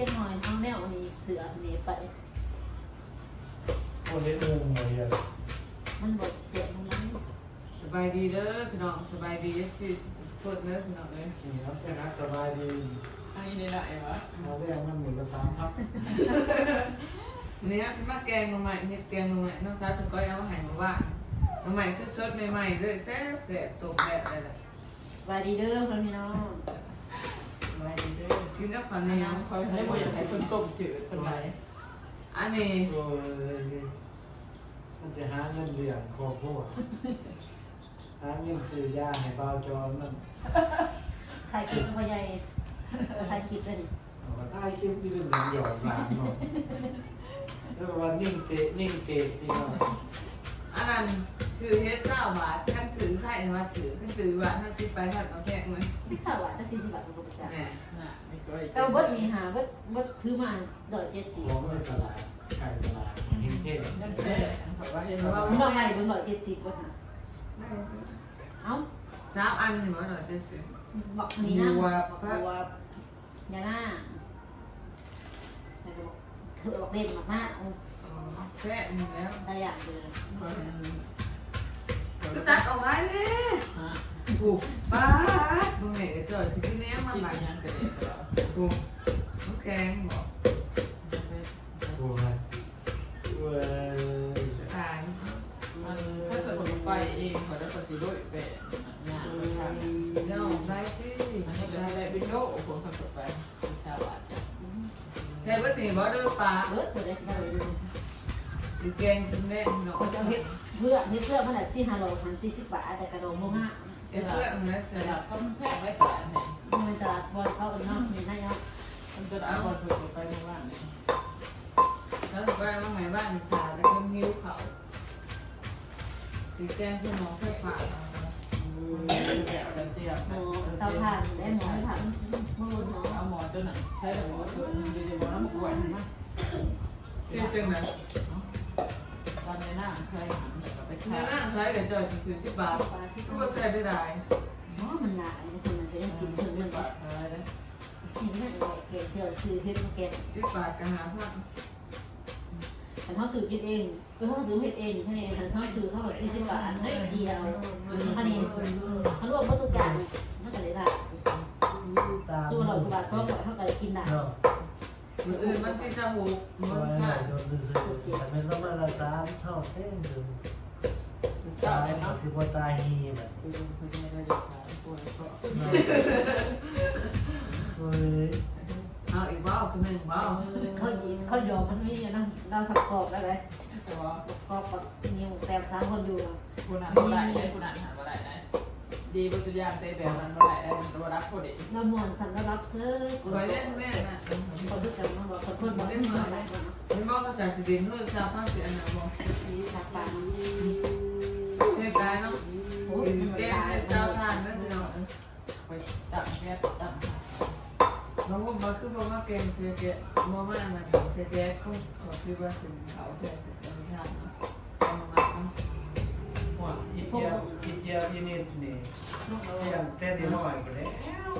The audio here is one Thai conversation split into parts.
จังหน่อยเอาแนวอันนี้เสืออันนี้ไป คนได้มุงเลยอะมันบดเจ็บมันนั้นสบายดีเด้อพี่น้องสบายดีสิสดเด้อพี่น้องเลยนี่ครับเป็นนักสบายดีอันนี้นี่และไอ้วะเราเรียกมันหนึ่งภาษามครับนี่ฮะฉันมาแกงมาใหม่เฮ็ดแกงมาใหม่น้องสาวฉันก็เอามาให้มาว่ามาใหม่สดๆใหม่ๆเลยแซ่บแซ่บตกแดดเลยแหละสบายดีเด้อพี่น้อง ไม่ได้กินกับข้าวเหนียวคอยให้บ่อยากให้คนต้มจืดคนไหนอันนี้โอ้ยมันจะหาเงินเลี้ยงครอบครัวหาเงินซื้อยาให้เบาจอนมันถ่ายคลิปพ่อใหญ่ถ่ายคลิปเลยเอามาใต้คลิปที่เป็นหยอดหลานเนาะแล้วว่านิ่งเตะนิ่งเตะที่เนาะอัน นั้นซื้อเฮ็ดเก้าบาทขั้นซื้อไข่มาถือขั้นซื้อบาทขั้นซื้อไปขั้นเอาแพงเลยไม่ทราบว่าจะสี่สิบบาทก็ประจักแหมน่ะไม่ก็แต่ว่าเบิดนี่หาเบิดเบิดถือมาดอยเจ็ดสิบของในตลาดไก่ตลาดเฮงเทพนั่นแค่เพราะว่าเห็นว่ามันดอกใหญ่เบิดดอยเจ็ดสิบก็หาเอ้าสามอันนี่ว่าเราจะซื้อบอกอันนี้นะบัวบอกบัวยาหน้าแล้วก็บอกเธอบอกเด่นมากมากอ๋อ แค่นี้แล้วได้อย่างเดียวก็ตัดออกมาเลยฮะกูป้าดูเหนื่อยจ่อยสิที่นี้มากินใหม่ยังกระเด็นแล้วกูโอเคบอกโอ้ยเว้ยตายมันถ้าสมมติไปเองเขาได้ภาษีด้วยไปงานประชาชนเดี๋ยวได้ที่อันนี้ก็ได้วินโดว์ผมทำต่อไปสิชาวบ้านจ้ะแค่ว่าตีบอเดอร์ปลาเบิดเบิดได้สิได้เลย สิแกงกินได้เนาะคนเอาเฮ็ดเพื่อเฮ็ดเสื้อมันละสี่ห้าโลพันสี่สิบบาทแต่กระโดงโมง่าเอ้เพื่อนนะเสร็แต่จเราก็แพงไว้ก่อนเนี่ยมันตลาดบอลเขาเนาะมีได้เนาะมันจะเอาคนถูกไปในบ้านเนี่ยแล้วไปว่าไงบ้านขาแล้วก็หิ้วเขาสิแกงสมองไฟฟ้าแกะอะไรเจียบหมอเตาถ่านได้หมอให้ผ่านมือหมอเอาหมอตัวไหนใช้แต่หมอตัวนึงดีๆหมอน้ำกวนมาที่ตึงนะ ตอนในหน้าใช้หันไปเนื้ฆ่าอหน้าใช้กับจ่อยสิสิบบาทก็ว่าใส่ได้ได้หมอมันหนาไอ้คนมันจะได้กินถึงมันบาทอะไรนะกินได้หน่อยเกลือเกลือคือเฮ็ดมาแกงสิบบาทกันหาพันแต่เขาซื้อกินเองคือเขาซื้อเฮ็ดเองแค่นี้แต่เขาซื้อเขาสี่สิบบาทได้เดียวอันนี้เขารวมวัตถุกอย่างมันก็เลยได้ตามส่วนเรากว่าบาทสองร้อยเขาก็เลยกินได้เนา มืออื่นมันที่จะหูมัโอ้นยผ่านโดนซื้อแต่เป็นต้องมาละสามเท่าเต้นถึงเศร้าสามเลยเนาะสิบวันตาฮีแบบคือคือไม่ได้อยากขายปวยก็เฮ้ยเอาอีกบ้าคนหนึ่งบ้าเขาหยิบเขาหยอกกันไม่ดีนะเราสับกรอบอะไรแต่ว่ากรอบกับนิ้วแต้มสามคนอยู่ คุณอ่านว่าไรได้คุณอ่านหาว่าไรได้ ดีบุตรยานเตะแบบนั้นว่าไรได้ตัวรักพอดีเราหมอนสั่งรับเสื้อคอยเล่นแม่นะคนที่จะมาบอกคนคนบอกไม่มาอะไรก่อนไม่บอกภาษาสิดินเพื่อชาวภาคเสียนะบอกนี่สักปานเฮ้ยตายเนาะโอ้ยมันแกตายเจ้าทานนั่นเนาะไปตัดแค่ตัดน้องผมมาคือบอกว่าเกมเสียแกมองว่าอะไรเสียแกก็ขอคือว่าสิ่งเขาแค่สิ่งที่ทำเอามาเนาะหัวอีเจียอีเจียอีนิดนี่ ยังเต้นนิดหน่อยก็แล้ว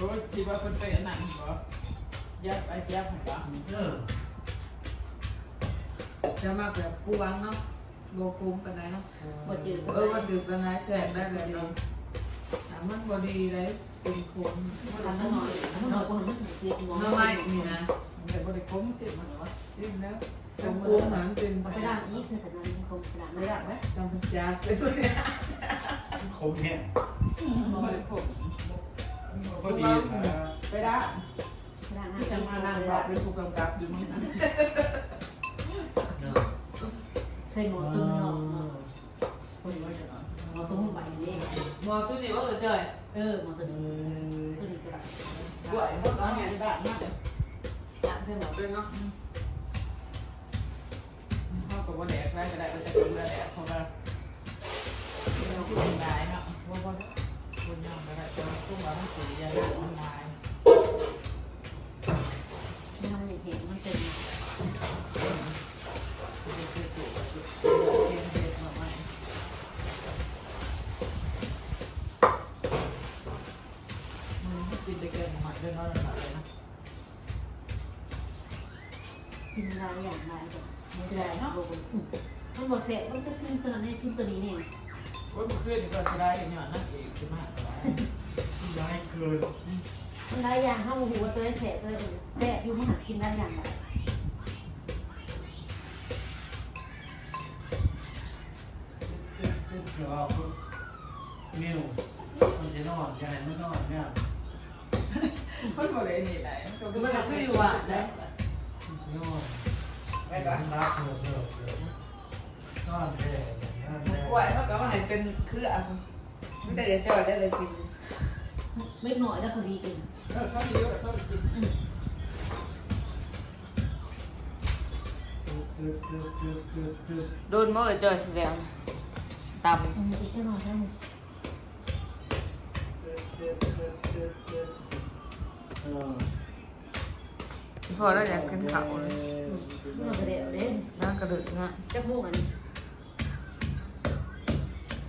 รู้คิดว่าเป็นเป็นหนังเหรอยัดไปยัดไปบ้างเออจะมาแบบปูวังเนาะโบกุมกันไหนเนาะบดจืดเออว่าจืดกันไหนแสบได้เลยเนาะถามมันบอดีเลยเป็นคนทำหน่อยทำหน่อยคนนึกเสียงมองน้ำไม้นี่นะแต่บริโภคเสร็จมันหรอจิ้มแล้วจมปูหางจิ้มไปด้านนี้คือแต่นั้นคงกระดาษไม่ไม่ได้ได้ไหมจำสัญญาไปด้วยเนี่ย คมเนี่ยบริโภคพอดีนะไปได้กระดาษที่จะมานั่งรอเป็นผู้กำกับอยู่มั้งนะเคยหมอตุ้มหรอกคุยไว้จะนอนหมอตุ้มใบนี้หมอตัวนี้ว่าเจอเออหมอตุ้มตุ้มกระดาษกล้วยพวกเราเนี่ยได้มากอยากใช่หมอตัวเนาะเขากับว่าแดกได้ก็ได้ก็จะกินได้แดกเพราะว่า เราพูดได้เนาะว่าว่าคุณยังก็ได้แต่พวกเราต้องสียาออนไลน์นี่มันเห็นมันเป็นคือคือตัวเกมเด็ดมาใหม่มันกินได้เกินหมดเรื่องนั้นอะไรนะกินอะไรอย่างไรแบบมันจะได้เนาะมันบอกเสร็จมันจะกินตัวนี้กินตัวนี้เนี่ย ว่ามันขึ้นก็จะได้อย่างนี้นั่นเองใช่ไหมแต่ว่าย้ายเกินมันได้อย่างห้าหัวตัวเสร็จตัวเออเสร็จอยู่มันหากินได้อย่างไรเดี๋ยวเอามิวมันจะนอนจะให้มันนอนเนี่ยคนบอกเลยนี่ไหนก็มันจะไม่อยู่อะนะนอนไม่รักรักเถอะเถอะเถอะนอนแท้นอนแท้ กล้วยเท่ากับว่าไหนเป็นคืออะไม่แต่จะจอยได้เลยกินไม่หน่อยแล้วเขาดีกินเออเขาดีแล้วเขากินตึ๊ดตึ๊ดตึ๊ดตึ๊ดตึ๊ดโดนมื่อจอยแสดงตอืมอีกแค่หน่อยแค่หนึ่งตึ๊ดตึ๊ดตึ๊ดตึ๊ดเออำพอแล้วอยากกินข้าวเลย มันก็เดี๋ยวเด่นน่ากระดึกงะจะพูดอันนี้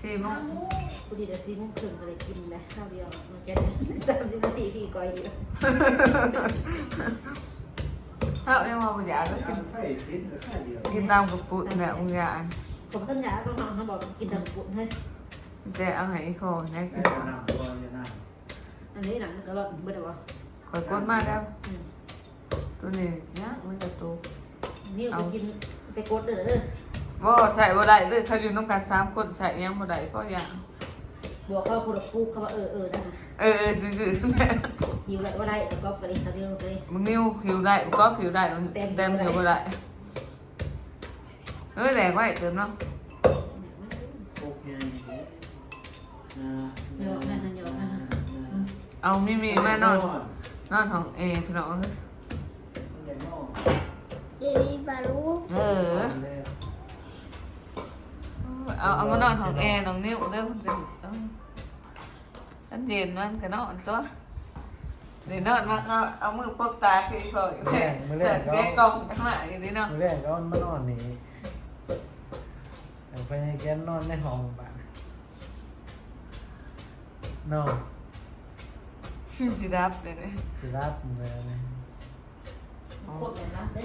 สี่โมงกูดีแต่ซีมุ่งครึ่งก็เลยกินนะข้าวเดียวมันแค่สามสิบนาทีที่ก้อยเดียวถ้าเอ็มเอาไปอยากก็กินติดกับข้าเดียวกินตามกระปุกเนี่ยมึงอยากผมต้นยาก็ฟังเขาบอกกินดังกุ่นให้แต่เอาให้อีกคนนะใส่กินน้ำตัวจะน้อันนี้หนังก็รอดไม่ได้ว่าคอยกดมาแล้วตัวนี้เนี่ยมันจะโตนี่ไปกินไปกดเด้อเด้อ บ่ใส่บ่ได้เลยเขาอยู่ต้องการสามคนใส่ยังบ่ได้ก็อย่างบอกเขาพูดปูเขาว่าเออเออได้เออเออซื่อๆแม่หิวอะไรว่าได้แต่ก็กระดิ่งตะเดียวเลยมึงนิ้วหิวได้ก็หิวได้มันเต็มหิวบ่ได้เออแหลกไว้เติมเนาะำพวกยังนะเยอะนะเยอะนะเอามีมีแม่นอนนอนของเอพี่น้องเดวิบารูเออ เอาเอามานอนของแอร์น้องนิ้วเด้อมันเป็นเอออันเย็นมันก็นอนตัวเดี๋ยวนอนมาเอาเอามือปกตาคือพออยู่แม่แกกองข้างหน้าอย่างนี้เนาะมือแรกก็มานอนนี่เอาไปให้แกนอนในห้องบ้านนอนสิรับเลยเนี่ยสิรับมือนะโคตรแบบรับได้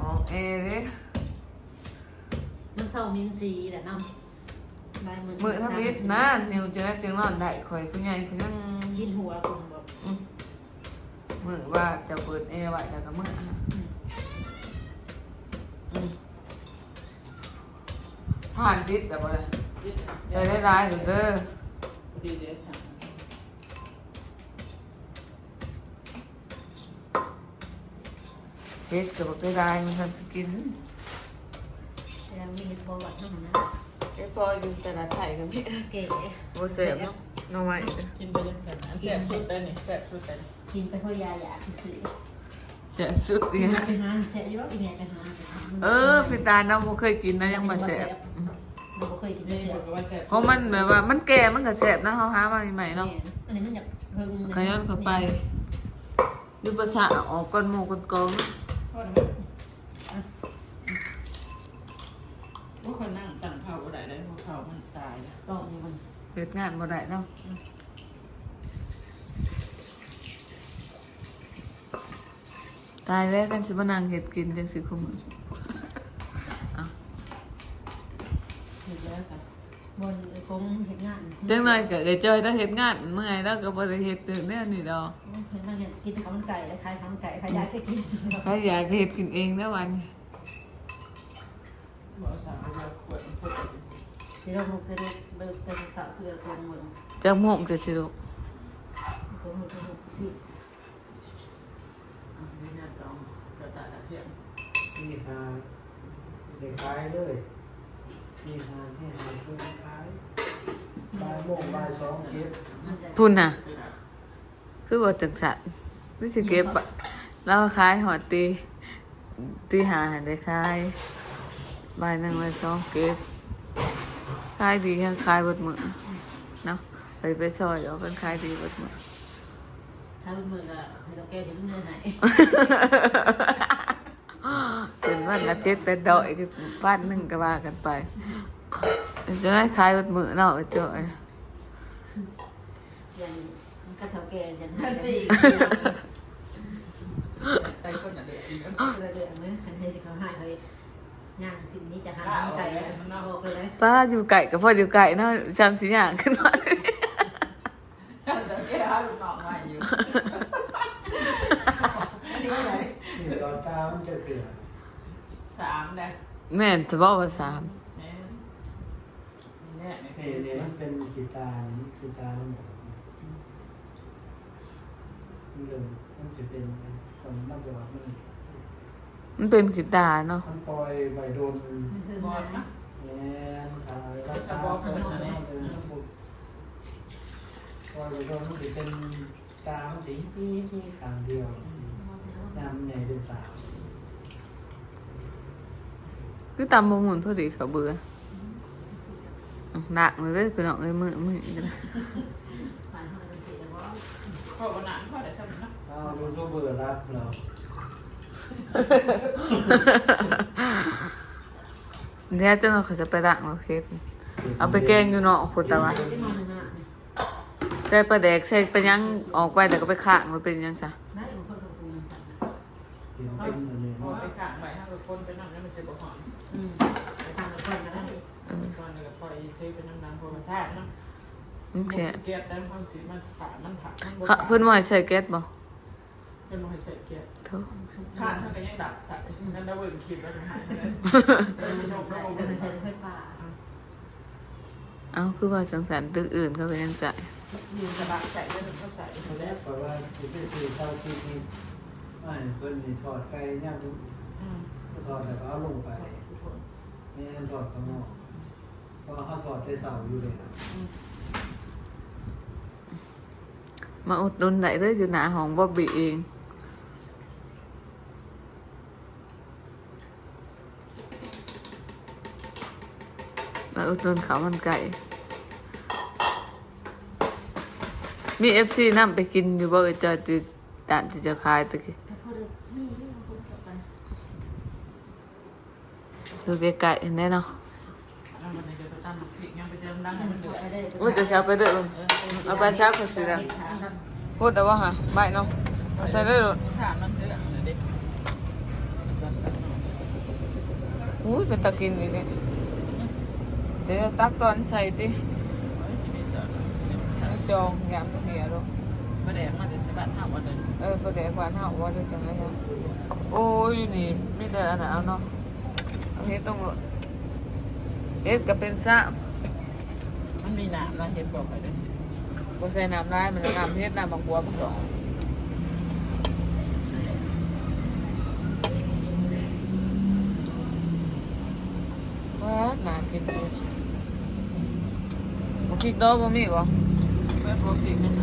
ของเอเด้มันเศร้ามินซีแหละน้ำลาย มือมือทำนิดนะนิ้วจะได้จึงนอนได้ข่อยผู้ใหญ่ผู้ยังยินหัวคุณแบบมือว่าจะเปิดเอไว้แล้วก็มืออะอืมทานดิดแต่บ่ได้ใส่ได้ร้ายหรือเด้อดีเด็ดค่ะเฮ็ดกับได้ร้ายมันทันสกินยังมีโทรวัดนั่นนะ เฮ็ดพออยู่แต่ละไทยกันพี่เก๋โบเสพเนาะน้องใหม่เด้อกินไปยังไงนะแซ่บสุดเลยนี่แซ่บสุดเลยกินไปเพราะยาอยากซื้อเสียสุดไปเนี่ยหาไปหาแช่ยอดอีเมียไปหาเออพี่ตาน้องบ่เคยกินนะยังบ่แสบเราเคยกินนี่เสียบอกว่าแซ่บเพราะมันแบบว่ามันแก่มันก็แสบนะเฮาหามาใหม่ๆเนาะอันนี้มันอยากเพิ่งขย้อนเข้าไปดูประชาออกก้อนหมูก้อนกอง พ่อทำไมว่าคนนั่งตั้งเข่าก็ได้เลยเพราะเข่ามันตายนะ ก็มัน เฮ็ดงานบ่ได้เนาะตายแล้วกันสิมานั่งเฮ็ดกินจังสิคุมื้อเห็นแล้วสิบนคงเห็นงานจังหน่อยก็ได้จอยถ้าเฮ็ดงานเมื่อยแล้วก็บ่ได้เฮ็ดตื่นแน่นี่ดอกเห็นมันกินข้าวมันไก่ขายข้าวมันไก่ขายยาแค่กินใครอยากเฮ็ดกินเองนะวันนี้บอกสั่งไปแล้วขวดพูดกัน ที่เราเคยได้เบิกเป็นสาวเพื่อคนเหมือนจักโมงจะสิลูกคนเหมือนคนสินี่น่าต้องกระต่ายเทียมที่หาเด็กขายเลยที่หาที่หาเพื่อนขายบ่ายโมงบ่ายสองเก็บมันจะพุ่นน่ะ คือบ่จังสันนี่สิเก็บอะเราขายหอดตีตีหาให้ได้ขายบ่ายหนึ่งบ่ายสองเก็บ ขายดียังขายเบดมือเนาะไปไปซอยเอากันขายดีเบดมือถ้าเป็นมือก็ให้เราแก้เดี๋ยวมันเงินไหนเป็นวันอาทิตย์แต่ดอยคือบ้านหนึ่งก็ว่ากันไปจะได้ขายเบดมือเนาะเจ้อยอย่างมันก็เท่าแก่อย่างตีนใจคนอะเด็กอีกเรื่อยๆมั้ยคันเฮ็ดเขาหายเลย ย่างสิ่งนี้จะหาไก่มันออกเลยนะป้าอยู่ไก่กับพ่ออยู่ไก่เนาะจำสิอย่างขึ้นมาเดี๋ยวแกหาลูกน้องมาอยู่อันนี้อะไรนี่ตอนตามนจะเกลือสามนะแม่นจะบอกว่าสามเนี่ยนี่นี่นี่มันเป็นขีตาขีตามันหมดมันเริ่มมันจะเป็นตอนนับจังหวะมัน มันเป็นขีตาเนาะมันปล่อยใบโดนบอลนะแอนขายราคาเพิ่นเป็นปุ๊บปล่อยใบโดนมันจะเป็นตามันสีที่ที่ขางเดียวน้ำใหญ่เป็นสามคือตามบ่หมุนพอดีเขาเบื่อหนักเลยเด้อพี่น้องเอ้ยมือมือกันนะผ่านห้องเป็นสีแล้วก็พ่อวันนั้นพ่อแต่สมัยนะอ้าวดูทูบเบอร์รับเรา เดี๋ยวเจ้าหน้าเขาจะไปดักเราเคสเอาไปแกงอยู่เนาะคุณตาว่าที่มองหน้าเนี่ยใส่ปลาแดกใส่ไปยังออกไปแต่ก็ไปข้างมันเป็นยังซะไงคนเขาปรุงสั่งเห็นเป็นอันนี้พ่อเนาะไปข้างไปห้าคนไปนั่งแล้วมันจะบอกหอมไปทำกับคนก็ได้ก่อนเลยกับพ่ออีซื้อเป็นน้ำน้ำพอมาทาดเนะมันแค่เกียร์ได้ความสีมันผ่ามันถักมันบค่ะเพิ่นให้ใส่แก๊สบ่เพิ่นมาให้ใส่เกียร์โธ่ ผ่านเท่ากันยังดักใส่นั่นเราเบิ่งคลิปแล้วจะหายไปเลยเออใส่ก็ไม่ใช่ไฟฟ้าเอาคือว่าจังสันตึกอื่นเขาก็ยังใส่ยืนกระบะใส่แล้วถึงเขาใส่ตอนแรกบอกว่าจะไปซื้อเต้าที่นี่ไม่เพิ่นนี่ทอดไก่ย่างอืมทอดแล้วก็เอาลงไปนี่ทอดข้างนอกเพราะเขาทอดได้เสาอยู่เลยครับมาอุดหนุนได้เด้ออยู่หน้าห้องบ่บีเอง มาอุดหนุนข้าวมันไก่ มี FC นำไปกินอยู่บ่เอ่ยจอยติด่านที่จะขายตะกี้แต่พอเลยนี่นี่บางคนเขากันคือไกลๆแน่เนาะแล้วมันจะไปตั้งพริกยังไปเจอดังให้มันเดือดได้ว่าจะเช้าไปเด้อเอาไปเช้าก็สิได้พูดแต่ว่าหาไม่เนาะเอาใส่ได้เลยถามมันเดือดเลยดิอุ้ยเป็นตะกินอีกเนี่ยเดี๋ยวตักตอนใส่ติจองยามเหียลูกประเดี๋ยวมันจะสบัดห้าวันเลยเออประเดี๋ยวควานเฮาว่าจะจังไงเนาะโอ้ยอยู่นี่มีแต่อันนั้นเอาเนาะเอาเฮ็ดต้องเลยเฮ็ดก็เป็นซะมันมีน้ำนะเห็นบอกไปด้วยสิบ่ใส่น้ำลายมันน้ำเฮ็ดน้ำบางบัวบางดอกว้าน่ากินเลยบ่ พริกดอกบ่มีบ่แม่พอพริกนั่น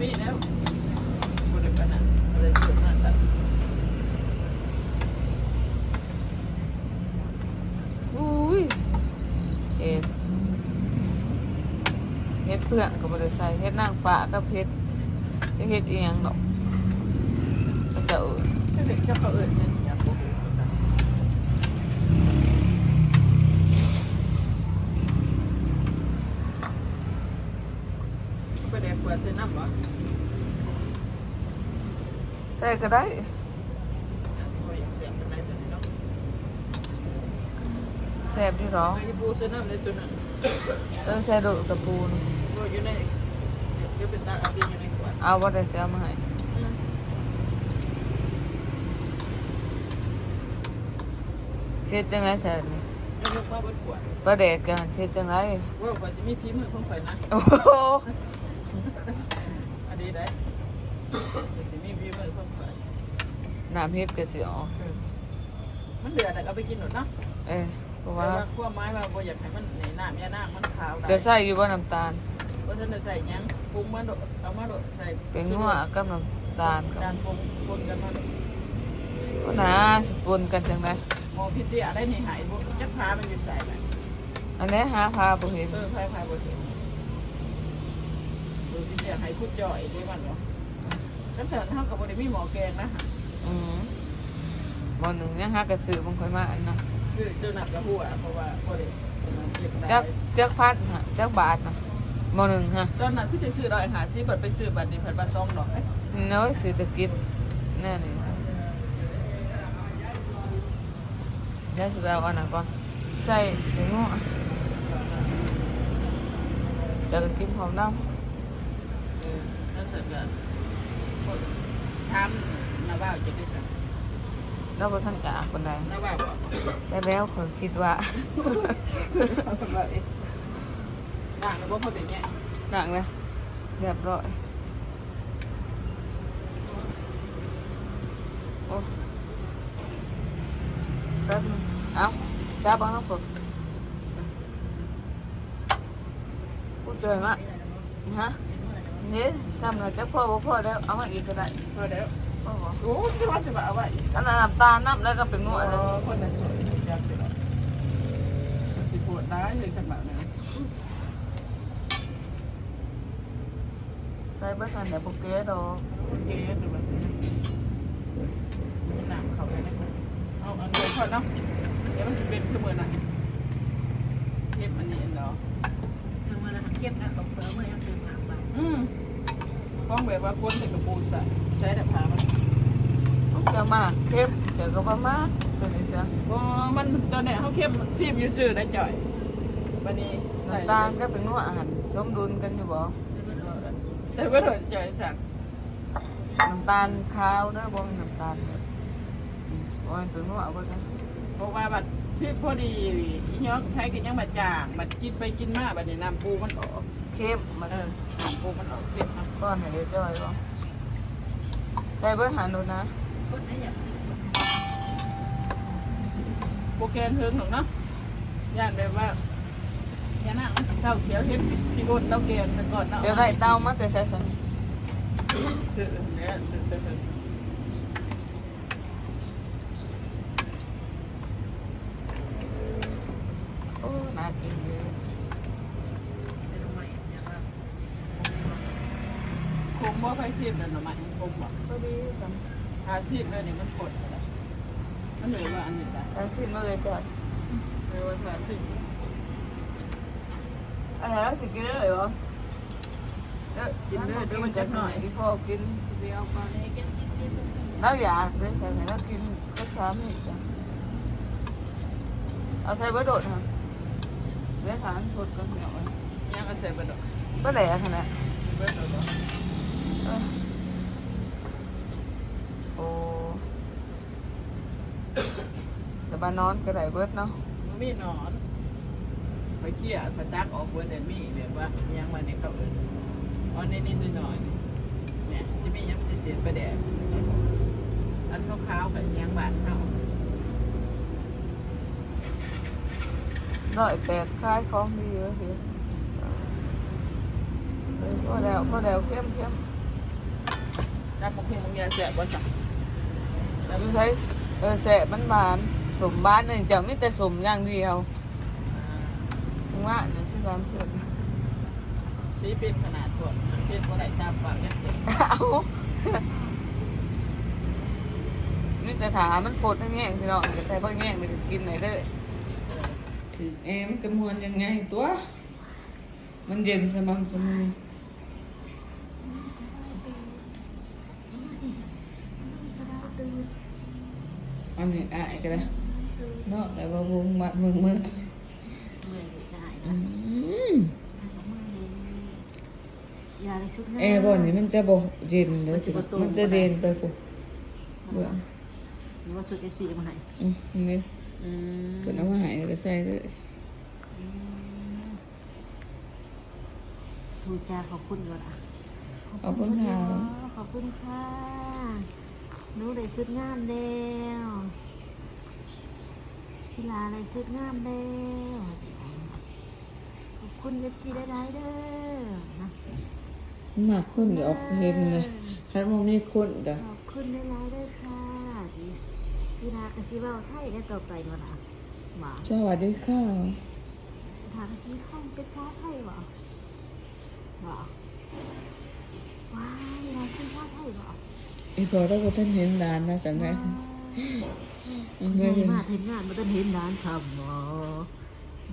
มีแล้วบริการนั้นอะไรสุดน่าจะอุ้ยเฮ็ดเฮ็ดเพื่อนก็บ่ได้ใส่เฮ็ดนางฟ้ากับเฮ็ดเฮ็ดเอีหยังดอกก็จะเออเด็กเจ้าเขาเอิญเนี่ยอยากพูด ประเดี๋ยวเปิดซื้อน้ำบ่ใส่ก็ได้ก็อยากเสียบเป็นไรซื้อเนาะแซ่บอยู่หรอไอ้ปูซื้อน้ำในตัวหนึ่งเออใส่ดูกระปูนก็อยู่ในเดี๋ยวเป็นตาอาดีอยู่ในขวดเอาบ่ได้เสียมาให้เช็ดจังไงใส่นี่แล้วลูกว่าบนขวดปลาแดกกันเช็ดจังไงว่าขวดจะมีพีมือของข่อยนะโอ้โห อันนี้ได้สิมีพีมือของข่อยน้ำเฮ็ดก็สิออกมันเดือดแต่เอาไปกินหมดเนาะเออเพราะแต่ว่าว่าขั้วไม้ว่าบ่อยากให้มันในน้ำยาน้ำมันขาวได้จะใส่อยู่บ่น้ำตาลเพราะฉะนั้นใส่ยังปรุงมาโดดเอามาโดดใส่เป็นนัวกับน้ำตาลกับการปรุงปนกันมาก็นะสิปนกันจังไดหมอพิษเดียได้ในหายบ่จักพามันอยู่ใส่ไหนอันนี้หาพาบ่เห็นเออพายพายบ่ถึง ดูพิษเดียให้คุดจ่อยด้วยมันเนาะกันเสริญเฮากับบ่ได้มีหมอแกงนะอืมบ่หนึงยังหากระสือบางค่อยมาอันนะคือเจ้าหนักกระหัวเพราะว่าบ่ได้เก็บได้จักจักพันฮะจักบาทนะบ่หนึงฮะตอนนั้นพี่จะซื้อดอยหาซื้อบัตรไปซื้อบัตรนี่เพิ่นว่า2ดอกเอ้ยน้อยเศรษฐกิจแน่นี่เดี๋ยวสิไปเอาอันนั้นก่อนใส่ถึงหัวจะกินหอมน้ำเออแล้ว เสร็จแล้วทำนาบ้าจะได้สั่งแล้วบ่ทันกะคนใดนาบ้าบอกแต่แล้วคนคิดว่าเอาสำหรับเองด่างนะว่าเขาเป็นเงี้ยหนังเลยเรียบร้อยโอ้แป๊บนึงเอาจับเอาน้ำผมกูเจอมาฮะ นี่ทำแล้วจะพ่อบ่พ่อแล้วเอามาอีกก็ได้พอแล้วพ่อบอกโอ้ที่ว่าจะมาเอาไว้อันนั้นน้ำตาลน้ำแล้วก็เป็นนวดเลยคนนั้นสวยจังเลยมันสิปวดร้ายเลยจังหวะนั้นใส่เบอร์ทันเดี๋ยวพวกเก๊ดอกโอเคดูแบบนี้หนักเขาเลยนะเอาเอาเดี๋ยวก่อนเนาะเดี๋ยวมันจะเป็นคือมือนะเทปอันนี้เนาะทางมาแล้วเก็บนะของเพื่อเมื่อยังเติมหางไปอืม กล้องแบบว่าคนใส่กระปูใส่ใช้แต่ผ้ามันต้องเจอมากเข้มเจอกับประมาณตัวนี้เสียว่ามันตอนเนี้ยเขาเข้มซีบอยู่ซื่อได้จ่อยวันนี้ใส่น้ำตาลก็เป็นนวดอาหารสมดุลกันอยู่บ่ใส่ไว้เลยจ่อยสั่งน้ำตาลขาวนะบ่มีน้ำตาลเนี่ยอืมบ่เป็นตัวนวดเอาไปกันเพราะว่าบัดซีบพอดีอีน้องกับไทยก็ยังมาจางบัดกินไปกินมาบัดนี้น้ำปูมันออกเข้มมาเออน้ำปูมันออกเข้มนะ ก้อนให้เดี๋ยวจ้อยบ่ใส่เบอร์หันดูนะคนไหนอยากกินโปรแกนเพิงหร ไฟซีบนั่นหน่อไม้คงบ่พอดีจังถ้าซีบเลยนี่มันกดอะไรมันเหลือว่าอันนี้ละแต่ชิ้นมาเลยจ้ะเหลือว่าถ้าซีบอันนั้นสิกินได้เลยบ่เออกินเลยเดี๋ยวมันจะหน่อยที่พ่อกินเดี๋ยวก่อนให้กินกินกินแล้วอยากเลยแต่ไหนแล้วกินก็ช้ำอีกจ้ะเอาใส่เบอร์โดดฮะเดี๋ยวถามสดกันเหนียวยังเอาใส่บะดอกก็แหลกขนาดเบิดดอก โอ้ จะมานอนก็ได้เบิดเนาะมันมีหนอนไปเขี่ยไปตักออกเบิดได้มีแบบว่ายังมาในเขาเอิ้นอ๋อนิดๆหน่อยๆเนี่ยสิมียังจะเสียไปแดดอันขาวๆกับยังบาดเฮาร้อยแปดคล้ายของดีเลยเห็นเออก็แล้วก็แล้วเข้มเข้มน้ำมะพร้าวมึงยาแสบบ่สั่งดูใช้เออแสบมันบาน สมบ้านนี่จะไม่แต่สมอย่างเดียวว่าเนี่ยที่ร้านเพื่อนที่เป็นขนาดพวกเป็นบ่ได้ตามปากยังเต็มเอานี่แต่ถามมันปวดทั้งแง่งพี่น้องแต่ใส่บางแง่งเดี๋ยวกินไหนได้ถือแอมนกระมวลยังไงตัว มันเย็นสมังสมัยอันนี้อะไอ้กันเลย เนาะแต่ว่าวงมัดมึงมือเมื่อยได้อืนะมยาในชุดแอร์บอนนี่มันจะบอกเย็นเลยมันจะเด่นไปปุ๊บเบื่อหรือว่าชุดเอซีมาให้อืมนี่อืมเกิดเอามาใหายก็ใส่เลยทูจ้าขอบคุณก่อนอะขอบคุณค่ะขอบคุณค่ะหนูได้ชุดงามแล้ว กีฬาได้ชุดงามแล้วขอบคุณเว็บซีได้ได้เด้อนะหนักคนเดี๋ยวออกเห็นเลยถ้ามันมีคนจ้ะขอบคุณได้ได้เด้อค่ะกีฬากระซิบเอาไทยได้ต่อไปมาละหมาสวัสดีค่ะถามที่ข้องเป็นชาไทยบ่บ่ว้ายเราเป็นชาไทยบ่อีพอเราก็ท่านเห็นร้านนะสังไง เห็นมาเห็นงานมาต้นเห็นร้านทำบ่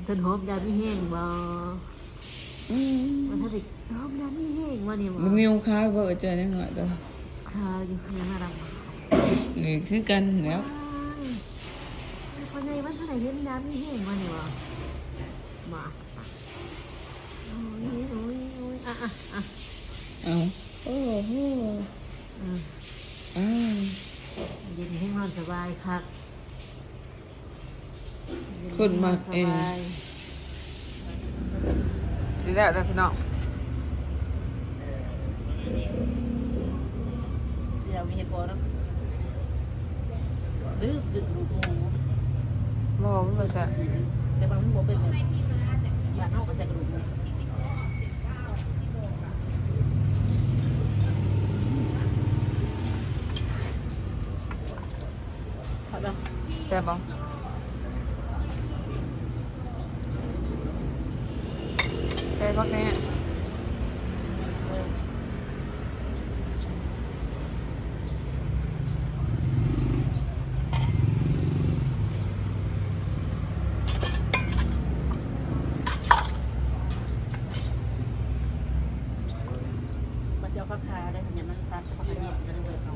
ต้นหอมยาไม่แห้งบ่อืมมันถ้าเด็กหอมยาไม่แห้งวะเนี่ยบ่มันนิ้วค้าเบอร์เจอยังไงจ้ะคาอยู่ข้างหน้าดังนี่คือกันแล้วคนในวันเท่าไหร่เล่นน้ำนี่แห้งมาเนี่ยวะมาโอ้ยโอ้ยโอ้ยอะอะอะเอาโอ้โหอืมอ้าว เย็นให้นอนสบายครับคนมากเองสบายสิแล้วนะพี่น้องเดี๋ยวมีเหตุผลนะลืมสึกลูกหมูรอมันมาจะแต่บางมันบอกเป็นแบบบ้านนอกก็จะกระดูกหมูขอดบ้าง แซ่บบ่ใช่พักแน่ มาเจ้าข้าวคาได้มันยังมันตัดข้าวคาเนี่ยจะได้เบิกเอา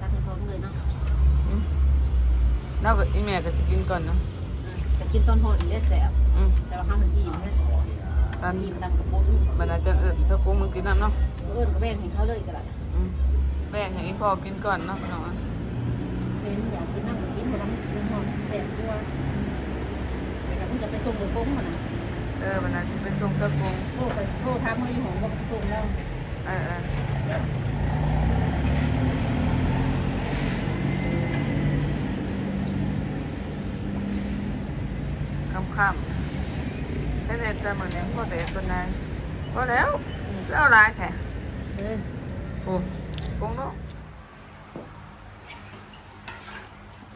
ตักให้พร้อมเลยเนาะ น่าจะอีแม่ก็จะกินก่อนเนาะแต่กินต้นโหดอีกได้แสบอืมแต่ว่าห้ามมันอิ่มเนี่ยตอนอิ่มดังกระปุกมันอาจจะเออสักกูมึงกินน้ำเนาะเอิ้นก็แบ่งให้เขาเลยก็ได้อืมแบ่งให้อีพ่อกินก่อนเนาะพี่น้องอะเป็นอยากกินน้ำก็กินบ่น้ำกินหอมแสบตัวแต่ก็เพิ่งจะไปส่งกระปุกมันนะเออมันอาจจะเป็นทรงสักกูโทษไปโทษทำให้หอมว่าส่งแล้วเออเออ คำคำๆให้เด็ดจะเหมือนเลี้ยงพ่อเด็ดคนไหนพอแล้วแล้วลายแท้เออโอ้กุ้งเนาะ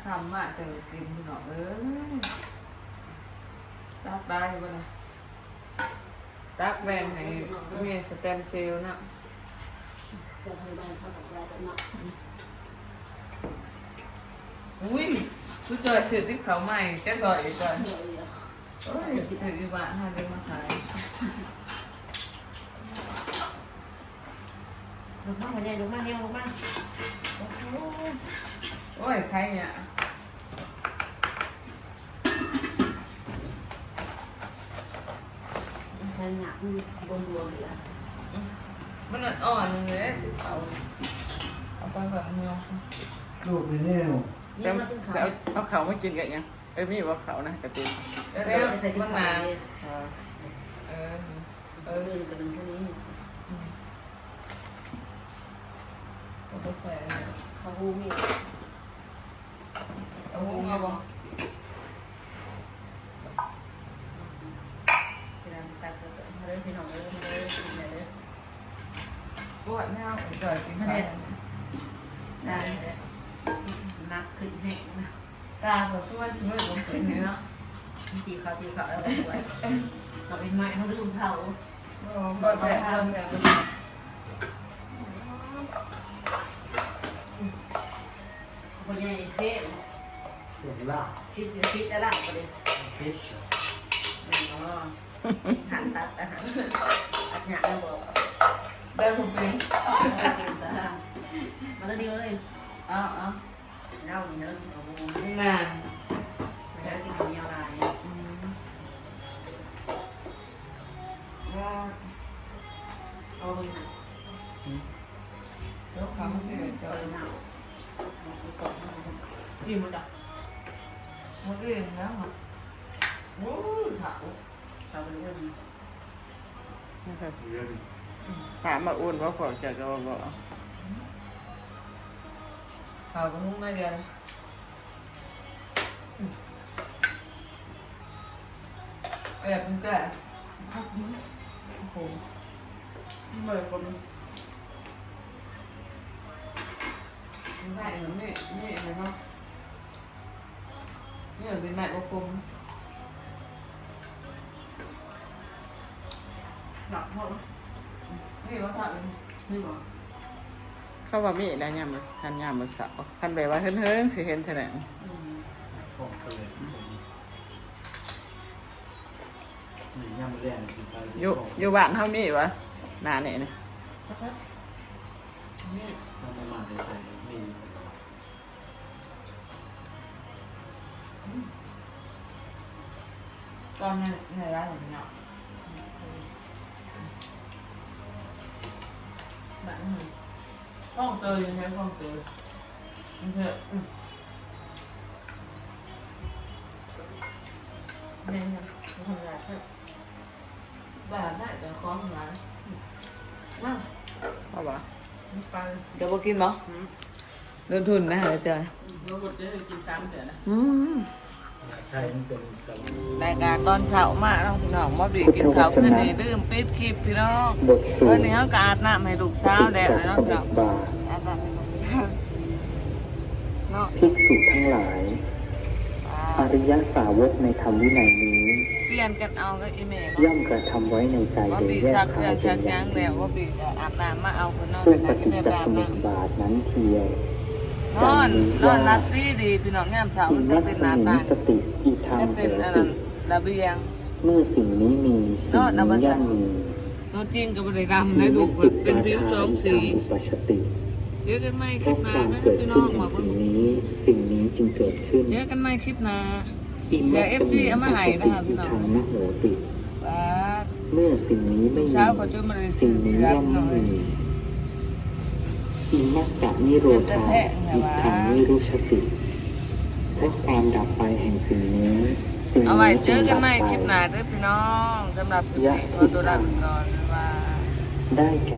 คำมากจังกินพี่น้องเอ้ยตักได้บ่ล่ะตักแบ่งให้เมียสแตมเซลล์นะจะให้ได้เขาบอกได้แล้วเนาะอุ้ยกูจอยซื้อที่เขาใหม่แค่ต่อยก่อน เดี๋ยวเดี๋ยวโอ้ยซื้ออีบ้านห้าเดือนมาขายลงมาหัวใหญ่ลงมาเนี่ยวลงมาโอ้ยใครเนี่ยแทนหนักบนรวมๆเลยมันอ่อนๆเลยเขาเอาไปแบบเนาะลูกนี่เนี่ยเช้าเช้าเอาเขาไม่กินกันยังเอ้ยมีว่าเขานะกระตินแล้วเดี๋ยวใส่มันน้ำมาเออเออเดินกันเท่านี้เอาใส่เขาหูมีเอาหุ้งเอาบ่กำลังตัดกันมาเลยพี่น้องเลยมาเลยกินเลยปวดแนวจอยกินมาข้าเลยวได้เลยนักขึ้นให้นะตาแบบตัวชิมเลยผมเป็นเนาะ ตีเขาตีเขาแล้วไว้เราเป็นไม้เขาลืมเผาก็แซ่บก็แซ่บคนใหญ่เท่เสียงลาคิดคิดแล้วล่ะประเด็นพิษอ๋อหันตัดอาหารตัดหยาแล้วบอกได้ผมเป็นมาเลยดีเลยอ้าวอ้าวเล่านี่เรื่องของมึงนานไม่ได้กินของยาวลาย ว่าเอามึงนะเจ้าเขาไม่ใช่เจเจ้าอหนาวพี่มันจับมันเรื่องแล้วอะโอ้ยเขาเราเป็นเรื่องนะครับเรื่องถามมาอุ่นว่าขอจะก็บอกเขาก็มุ่งมาเดียวเออเป็นแต่ โอ้โหเหมือนคนได้เหมือนนี่นี่อะไรเนาะนี่เหมือนเป็นแม่กลมหนักพอนี่ว่าถังนี่หรอเขาว่ามีได้ยามมื้อคันยามมื้อเช้าคันแบบว่าเฮิงๆสิเห็นเท่านั้น นี่ย่ำแรงสิใส่อยู่อยู่บ้านเฮามีวะหน้านี่นี่ทำมาใหม่ใส่นี่ตอนนี้ในร้านของเนาะบ้านมันห้องเตยยังไงห้องเตยมันเถอะอืมแม่ยังทำงานเพื่อ บ้านได้แต่คล้องร้านว้าวเอาบ่ไปเดี๋ยวบ่กินบ่ลงทุนนะเดี๋ยวเจอเราก็จะกิน3เดือนนะอืมใช่มันเป็นกับรายการตอนเช้ามาน้องพี่น้องบ่ดีกินข้าวคืนนี้ลืมปิดคลิปพี่น้องบทสววัดนนี้เขาก็อาบน้ำให้ลูกสาวแดดเลยจากเนาะสพี่มิน้องบาอาบน้ำให้ลูกสาวเนาะภิกษุทั้งหลายอริยสาวกในธรรมวินัยนี้เป ลี่ยนกันเอาก็อีเมลย่อมกระทำไว้ในใจว่าโดบียแยชักกเครื่ขาอยงเป็ชันกอยัย่างงแล้วว่าบีก็อาบน้ำมาเอาคนนอนซึ่งไปปทางฏิอีเมลจจอาบสมุน้ปบาทนั้นเทียวำนอนนอนรับดีดีพี่น้องงามสาวอิมันมัจะสเป็นหมิน้าต่างสติอิทังจะเถเป็นอันตินั้นระเบียง เมื่อสิ่งนี้มีสิ่งนี้ย่อมมีตัวจริงก็ไม่ได้ดำได้ดูแบบเป็นผิวสองสีอุปชติ เจอกันไหมคเพลิราะปหคน้าวามนะเกิดพี่น้อขึ้นงแห่ว่างสิ่งนี้ สิ่งนี้จึงเกิดขึ้น เจอกันไหมคลิปหน้าอิ เสีมัยส FC มิเอามาให้นะคะพี่น้องอิทังนโหติว้าเมื่อสิ่งนี้ไม่ลูกมีสาวก็จะมาได้ซื้สิ่องนี้เสื้อย่อมพี่น้องไม่เอ้ยมีอิมัสสะนิโรธาอิทังนิรุชติเพราะความดับไปแห่งสิ่งนี้สิ่งเอาไว้นี้เจจึองกันดับใหม่ไปคลิปหน้าเด้อพี่น้องสำหรับคลิปนี้ขอตัวลาไปก่อนบ๊ายบายได้แก่